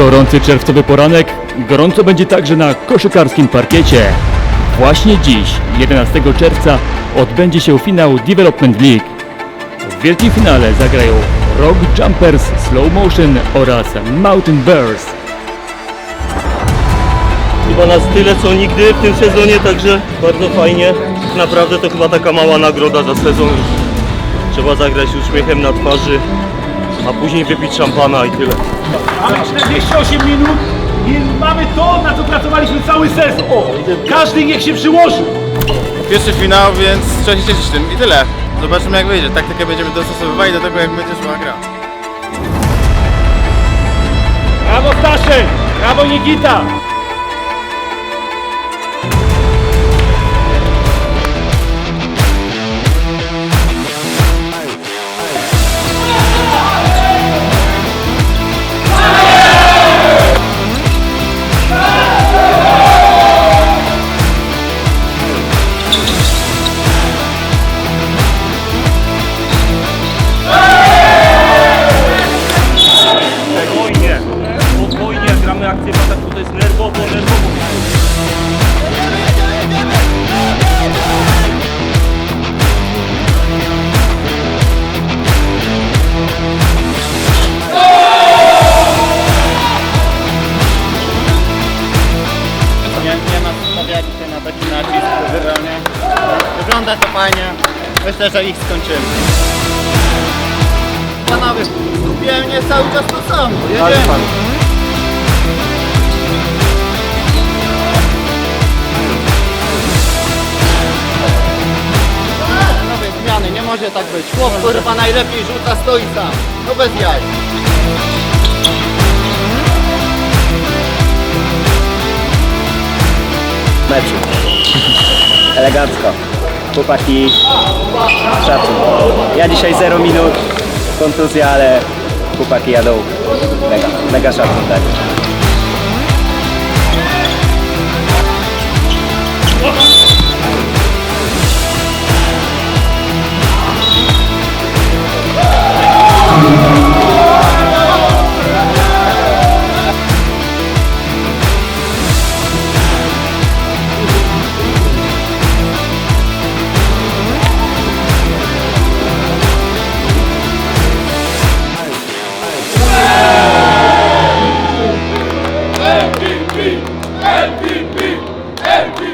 Gorący czerwcowy poranek, gorąco będzie także na koszykarskim parkiecie. Właśnie dziś, 11 czerwca, odbędzie się finał Development League. W wielkim finale zagrają Rock Jumpers Slow Motion oraz Mountain Bears. Chyba nas tyle co nigdy w tym sezonie, także bardzo fajnie. Naprawdę to chyba taka mała nagroda za sezon. Trzeba zagrać uśmiechem na twarzy, a później wypić szampana i tyle. Mamy 48 minut i mamy to, na co pracowaliśmy cały sezon. Każdy niech się przyłoży. Pierwszy finał, więc trzeba się cieszyć tym i tyle. Zobaczymy jak wyjdzie. Taktykę będziemy dostosowywali do tego jak będzie szła gra. Brawo Staszek! Brawo Nikita! Wybranie. Wygląda to fajnie. Myślę, że ich skończymy. Panowie, skupiłem mnie cały czas to samo. Jedziemy. Panowie, zmiany, nie może tak być. Chłop kurwa najlepiej rzuca, stoi sam. No bez jaj. meczu. Elegancko. Chłopaki, szacun. Ja dzisiaj 0 minut, kontuzja, ale chłopaki jadą mega, mega szacun tak. Erkin mi? Erkin